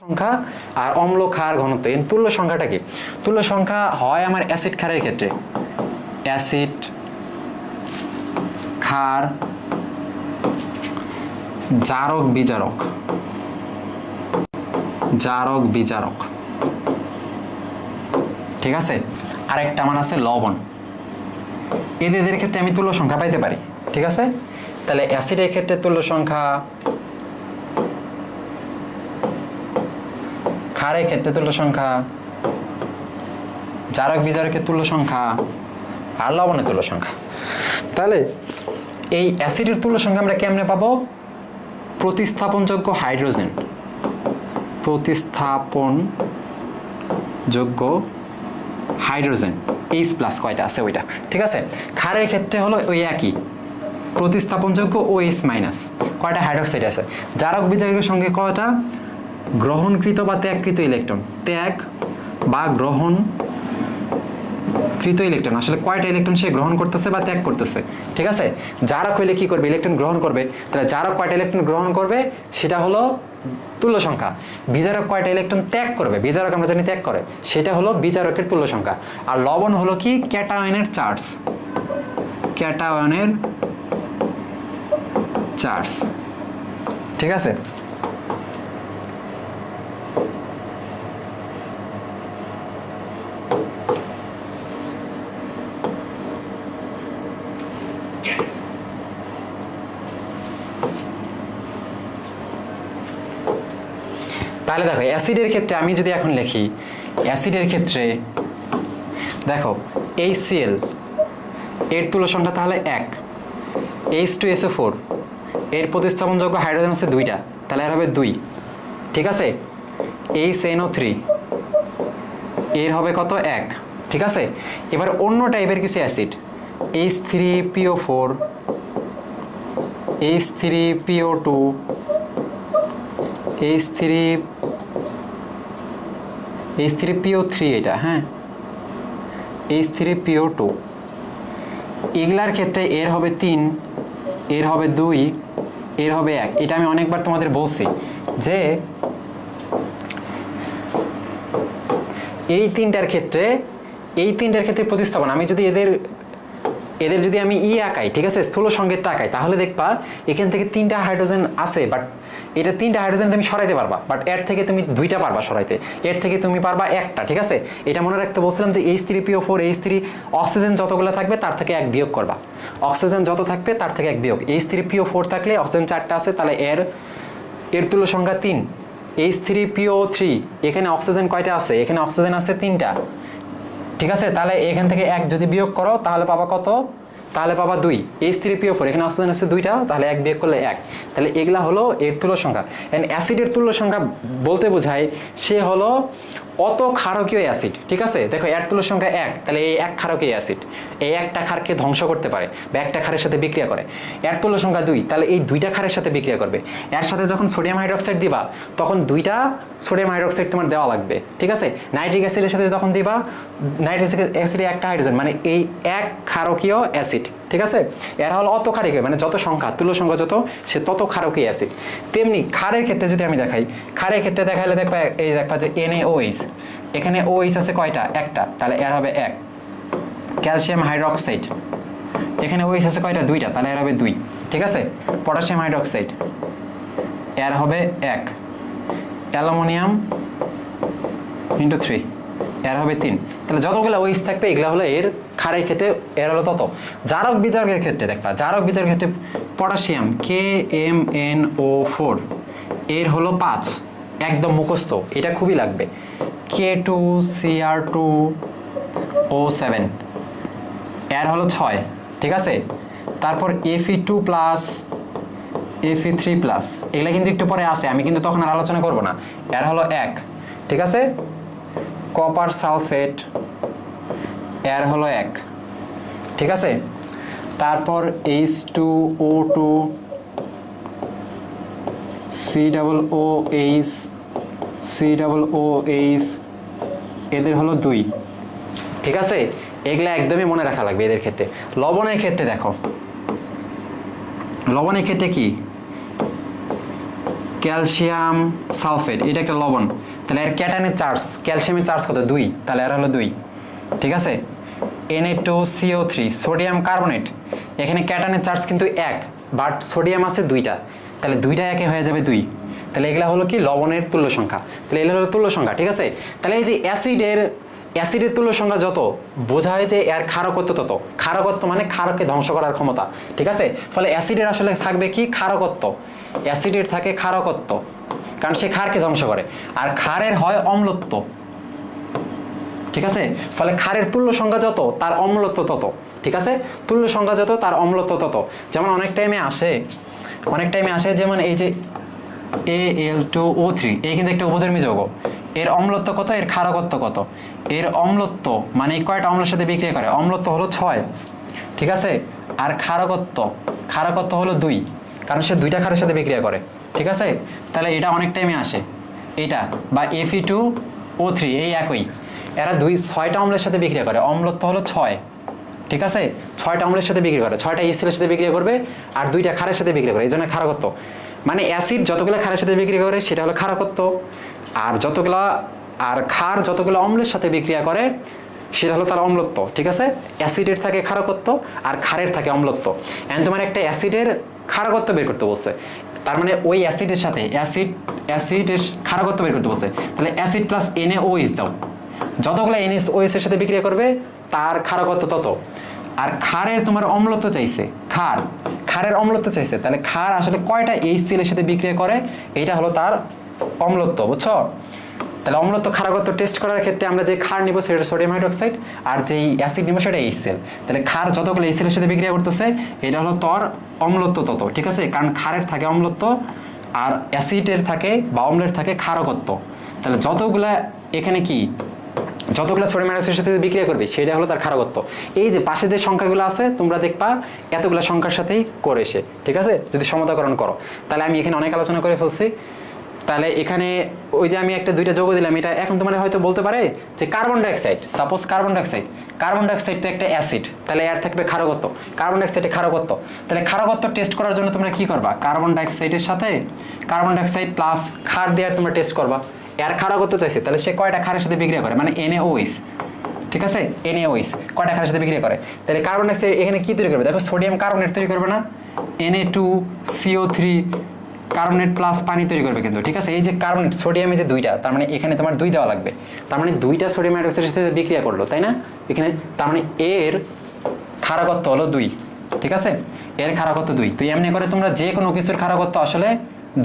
সংখ্যা আর অম্ল ক্ষার ঘনত্ব, এই তুল্য সংখ্যাটা কি? তুল্য সংখ্যা হয় আমার অ্যাসিড ক্ষারের ক্ষেত্রে। অ্যাসিড ক্ষার জারক বিজারক। জারক বিজারক। ঠিক আছে? আরেকটা আমার আছে লবণ। এদের ক্ষেত্রে আমি তুল্য সংখ্যা পাইতে পারি। ঠিক আছে? তাহলে অ্যাসিডের ক্ষেত্রে তুল্য সংখ্যা ক্ষারের ক্ষেত্রে তুল্য সংখ্যা, জারক বিজারকের তুল্য সংখ্যা, আর লবণের তুল্য সংখ্যা। তাহলে এই অ্যাসিডের তুল্য সংখ্যা আমরা কেমনে পাবো? প্রতিস্থাপনযোগ্য হাইড্রোজেন। প্রতিস্থাপন যোগ্য হাইড্রোজেন। এইচ প্লাস কয়টা আছে ওইটা? ঠিক আছে? ক্ষারের ক্ষেত্রে হলো ওই একই। প্রতিস্থাপনযোগ্য ও এইচ মাইনাস কয়টা হাইড্রোক্সাইড আছে? জারক বিজারকের সঙ্গে কয়টা? গ্রহণকৃত বা ত্যাগকৃত ইলেকট্রন ত্যাগ বা গ্রহণ কৃত ইলেকট্রন আসলে কয়টা ইলেকট্রন সে গ্রহণ করতেছে বা ত্যাগ করতেছে? ঠিক আছে? জারক হইলে কি করবে? ইলেকট্রন গ্রহণ করবে। তাহলে জারক কয়টা ইলেকট্রন গ্রহণ করবে? সেটা হলো তুল্য সংখ্যা। বিজারক কয়টা ইলেকট্রন ত্যাগ করবে? বিজারক আমরা জানি ত্যাগ করে। সেটা হলো বিজারকের তুল্য সংখ্যা। আর লবণ হলো কি? ক্যাটায়নের চার্জ। ক্যাটায়নের চার্জ। ঠিক আছে? তাহলে দেখো, অ্যাসিডের ক্ষেত্রে আমি যদি এখন লিখি, অ্যাসিডের ক্ষেত্রে দেখো এই সিএল এর তুল্য সংখ্যা তাহলে এক এইচ টু এসও ফোর এর প্রতিস্থাপনযোগ্য হাইড্রোজেন আছে দুইটা, তাহলে এর হবে দুই, ঠিক আছে? এইচ এনও থ্রি এর হবে কত? এক, ঠিক আছে? এবার অন্য টাইপের কিছু acid H three PO four H three PO two H three H three PO three এটা হ্যাঁ? এইচ থ্রি পিও টু এগুলার ক্ষেত্রে এর হবে তিন, এর হবে দুই, এর হবে এক। এটা আমি অনেকবার তোমাদের বলছি যে এই তিনটার ক্ষেত্রে, এই তিনটার ক্ষেত্রে প্রতিস্থাপন। আমি যদি এদের এদের যদি আমি ই আঁকাই, ঠিক আছে? স্থূল সঙ্গেত আঁকাই, তাহলে দেখবা এখান থেকে তিনটা হাইড্রোজেন আছে বাট এটা তিনটা হাইড্রোজেন তুমি সরাইতে পারবা বাট এর থেকে তুমি দুইটা পারবা সরাইতে। এর থেকে তুমি পারবা একটা, ঠিক আছে? এটা মনে রাখতে বলছিলাম যে H three PO four H three oxygen যতগুলো থাকবে, তার থেকে এক বিয়োগ করবা। অক্সিজেন যত থাকবে, তার থেকে এক বিয়োগ। এইচ থ্রি পিও ফোর থাকলে অক্সিজেন চারটা আছে, তাহলে এর এর তুল্য সংখ্যা তিন। এইচ থ্রি পিও থ্রি এখানে অক্সিজেন কয়টা আছে? এখানে অক্সিজেন আছে তিনটা। ঠিক আছে? তাহলে এখান থেকে এক যদি বিয়োগ করো, তাহলে পাবা কত? তাহলে পাবা দুই। এইচ থ্রি পিও ফোর, এখানে অক্সিজেন আছে দুইটা, তাহলে এক বিয়োগ করলে এক। তাহলে এগুলা হলো এর তুল্য সংখ্যা। অ্যান্ড অ্যাসিডের তুল্য সংখ্যা বলতে বোঝায় সে হলো অত ক্ষারকীয় অ্যাসিড, ঠিক আছে? দেখো এর তুল্য সংখ্যা এক, তাহলে এই এক ক্ষারকীয় অ্যাসিড, এই একটা ক্ষারকে ধ্বংস করতে পারে বা একটা ক্ষারের সাথে বিক্রিয়া করে। এর তুল্য সংখ্যা দুই, তাহলে এই দুইটা ক্ষারের সাথে বিক্রিয়া করবে। এর সাথে যখন সোডিয়াম হাইড্রোক্সাইড দিবা, তখন দুইটা সোডিয়াম হাইড্রোক্সাইড তোমার দেওয়া লাগবে, ঠিক আছে? নাইট্রিক অ্যাসিডের সাথে যখন দিবা নাইট্রিক অ্যাসিডে একটা হাইড্রোজেন মানে এই এক ক্ষারকীয় অ্যাসিড, ঠিক আছে? এরা হলো অত ক্ষারকীয় মানে যত সংখ্যা, তুল্য সংখ্যা যত, সে তত ক্ষারকীয় অ্যাসিড। তেমনি ক্ষারের ক্ষেত্রে যদি আমি দেখাই, ক্ষারের ক্ষেত্রে দেখাইলে দেখবা, এই দেখবা যে এনএওএইচ এখানে ও এইচ আছে কয়টা? একটা। তাহলে এর হবে এক। Calcium hydroxide. এখানে ওএইচ আছে কয়টা? দুইটা। তাহলে এর হবে দুই। ঠিক আছে? Potassium hydroxide. এর হবে এক। অ্যালুমিনিয়াম ইন্টু থ্রি এর হবে তিন। তাহলে যতগুলো ওইস থাকবে, এগুলো হলো এর ক্ষারের ক্ষেত্রে, এর হলো তত। জারক বিজারকের ক্ষেত্রে দেখবা, জারক বিজারকের ক্ষেত্রে potassium K M N O four এর হলো পাঁচ। একদম মুখস্থ, এটা খুবই লাগবে। K two C R two O seven এর হলো ছয়, ঠিক আছে? তারপর Fe two plus Fe three plus এগুলো কিন্তু একটু পরে আসে আমি কিন্তু তখন আর আলোচনা করব না। এর হলো এক, ঠিক আছে? কপার সালফেট এর হলো এক, ঠিক আছে? তারপর H two O two C double O H C double O H এদের হলো দুই। ঠিক আছে? এগুলা একদমই মনে রাখা লাগবে এদের ক্ষেত্রে। লবণের ক্ষেত্রে দেখো। লবণের ক্ষেত্রে কি? ক্যালসিয়াম সালফেট, এটা একটা লবণ। তাহলে এর ক্যাটানের চার্জ, ক্যালসিয়ামের চার্জ কত? দুই। তাহলে এর হলো দুই। ঠিক আছে? NA two CO three sodium carbonate. এখানে ক্যাটানের চার্জ কিন্তু এক, বাট সোডিয়াম আছে দুইটা। তাহলে দুইটা একে হয়ে যাবে দুই। তাহলে এগুলা হলো কি? লবণের তুল্য সংখ্যা। তাহলে এগুলো হলো তুল্য সংখ্যা, ঠিক আছে? তাহলে এই যে অ্যাসিডের অ্যাসিডের তুল্য সংখ্যা যত বোঝায় যে এর ক্ষারকত্ব তত। ক্ষারকত্ব মানে ক্ষারকে ধ্বংস করার ক্ষমতা, ঠিক আছে? ফলে অ্যাসিডের আসলে থাকবে কি? ক্ষারকত্ব। অ্যাসিডের থাকে ক্ষারকত্ব, কারণ সে ক্ষারকে ধ্বংস করে। আর ক্ষারের হয় অম্লত্ব, ঠিক আছে? ফলে ক্ষারের তুল্য সংখ্যা যত, তার অম্লত্ব তত, ঠিক আছে? তুল্য সংখ্যা যত, তার অম্লত্ব তত। যেমন অনেক টাইমে আসে অনেক টাইমে আসে যেমন এই যে এ এল টু ও থ্রি এই কিন্তু একটা উপধর্মী যৌগ। এর অম্লত্ব কত? এর ক্ষারকত্ব কত? এর অম্লত্ব মানে কয়টা অম্লের সাথে বিক্রিয়া করে? অম্লত্ব হলো ছয়। ঠিক আছে? আর ক্ষারকত্ব ক্ষারকত্ব হলো দুই। কারণ সে দুইটা ক্ষারের সাথে বিক্রিয়া করে। ঠিক আছে? তাহলে এটা অনেক টাইমে আসে। এটা বা এফি টু ও থ্রি এই একই। এরা দুই, ছয়টা অম্লের সাথে বিক্রিয়া করে। অম্লত্ব হলো ছয়। ঠিক আছে? ছয়টা অম্লের সাথে বিক্রি করে, ছয়টা ইস্টিলের সাথে বিক্রিয়া করবে আর দুইটা খারের সাথে বিক্রিয়া করে, এই জন্য ক্ষারকত্ব। মানে অ্যাসিড যতগুলো খারের সাথে বিক্রিয়া করে, সেটা হলো ক্ষারকত্ব। আর যতগুলা, আর খার যতগুলো অম্লের সাথে বিক্রিয়া করে, সেটা হলো তার অম্লত্ব, ঠিক আছে? অ্যাসিডের থাকে ক্ষারকত্ব আর খারের থাকে অম্লত্ব। এন্ড তোমার একটা অ্যাসিডের ক্ষারকত্ব বের করতে বলছে। তার মানে ওই অ্যাসিডের সাথে অ্যাসিড অ্যাসিডের ক্ষারকত্ব বের করতে বলছে। তাহলে অ্যাসিড প্লাস এনএ ওইস দাও। যতগুলো এনএস ওএস এর সাথে বিক্রিয়া করবে, তার ক্ষারকত্ব তত। আর খারের তোমার অম্লত্ব চাইছে, খার। খারের অম্লত্ব চাইছে, তাহলে খার আসলে কয়টা এইচ সিএলের সাথে বিক্রিয়া করে? এটা হলো তার অম্লত্ব, বুঝছ? তাহলে অম্লত্ব ক্ষারকত্ব টেস্ট করার ক্ষেত্রে আমরা যে ক্ষার নিব সেটা সোডিয়াম হাইড্রোক্সাইড আর যেই অ্যাসিড নিব সেটা এইচ সেল তাহলে ক্ষার যতগুলো এইচ সেলের সাথে বিক্রিয়া করতেছে, এটা হলো তোর অম্লত্ব তত, ঠিক আছে? কারণ ক্ষারের থাকে অম্লত্ব আর অ্যাসিডের থাকে বা অম্লের থাকে ক্ষারকত্ব তাহলে যতগুলা এখানে কি যতগুলো সোডিয়াম হাইড্রোক্সাইডের সাথে বিক্রিয়া করবে, সেটা হলো তার ক্ষারকত্ব এই যে পাশে যে সংখ্যাগুলো আছে, তোমরা দেখবা এতগুলো সংখ্যার সাথেই করে সে, ঠিক আছে? যদি সমতাকরণ করো। তাহলে আমি এখানে অনেক আলোচনা করে ফেলছি। তাহলে এখানে ওই যে আমি একটা দুইটা যোগ দিলাম, এটা এখন তোমার হয়তো বলতে পারে যে carbon dioxide suppose carbon dioxide carbon dioxide তো একটা অ্যাসিড তাহলে এর থাকবে ক্ষারকত্ব কার্বন ডাইঅক্সাইডে ক্ষারকত্ব তাহলে ক্ষারকত্ব টেস্ট করার জন্য তোমরা কি করবা? কার্বন ডাইঅক্সাইডের সাথে কার্বন ডাইঅক্সাইড প্লাস ক্ষার দেওয়ার তোমরা টেস্ট করবা। এর ক্ষারকত্ব চাইছে। তাহলে সে কয়টা খারের সাথে বিক্রিয়া করে? মানে এনএওইস ঠিক আছে? এনএওইস কয়টা খারের সাথে বিক্রিয়া করে? তাহলে কার্বন ডাইঅক্সাইড এখানে কি তৈরি করবে? দেখো সোডিয়াম কার্বনেট তৈরি করবে না? NA two CO three carbonate plus পানি তৈরি করবে কিন্তু, ঠিক আছে? এই যে কার্বনেট সোডিয়ামে যে দুইটা, তার মানে এখানে তোমার দুই দেওয়া লাগবে। তার মানে দুইটা সোডিয়াম হাইড্রোক্সাইডের সাথে বিক্রিয়া করল, তাই না? এখানে, তার মানে এর ক্ষারকত্ব হলো দুই, ঠিক আছে? এর ক্ষারকত্ব দুই। তো এমনি করে তোমরা যে কোনো কিছুর ক্ষারকত্ব আসলে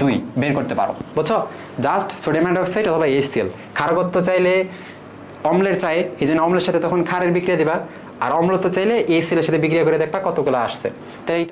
দুই, বের করতে পারো। বুঝছ? জাস্ট সোডিয়াম হাইড্রোক্সাইড অথবা এইচসিএল ক্ষারগত্ব চাইলে অম্লের চাই, এই জন্য অম্লের সাথে তখন ক্ষারের বিক্রিয়া দিবা। আর অম্লত্ব চাইলে এসিএলের সাথে বিক্রিয়া করে দেখবা কতগুলো আসছে। তাই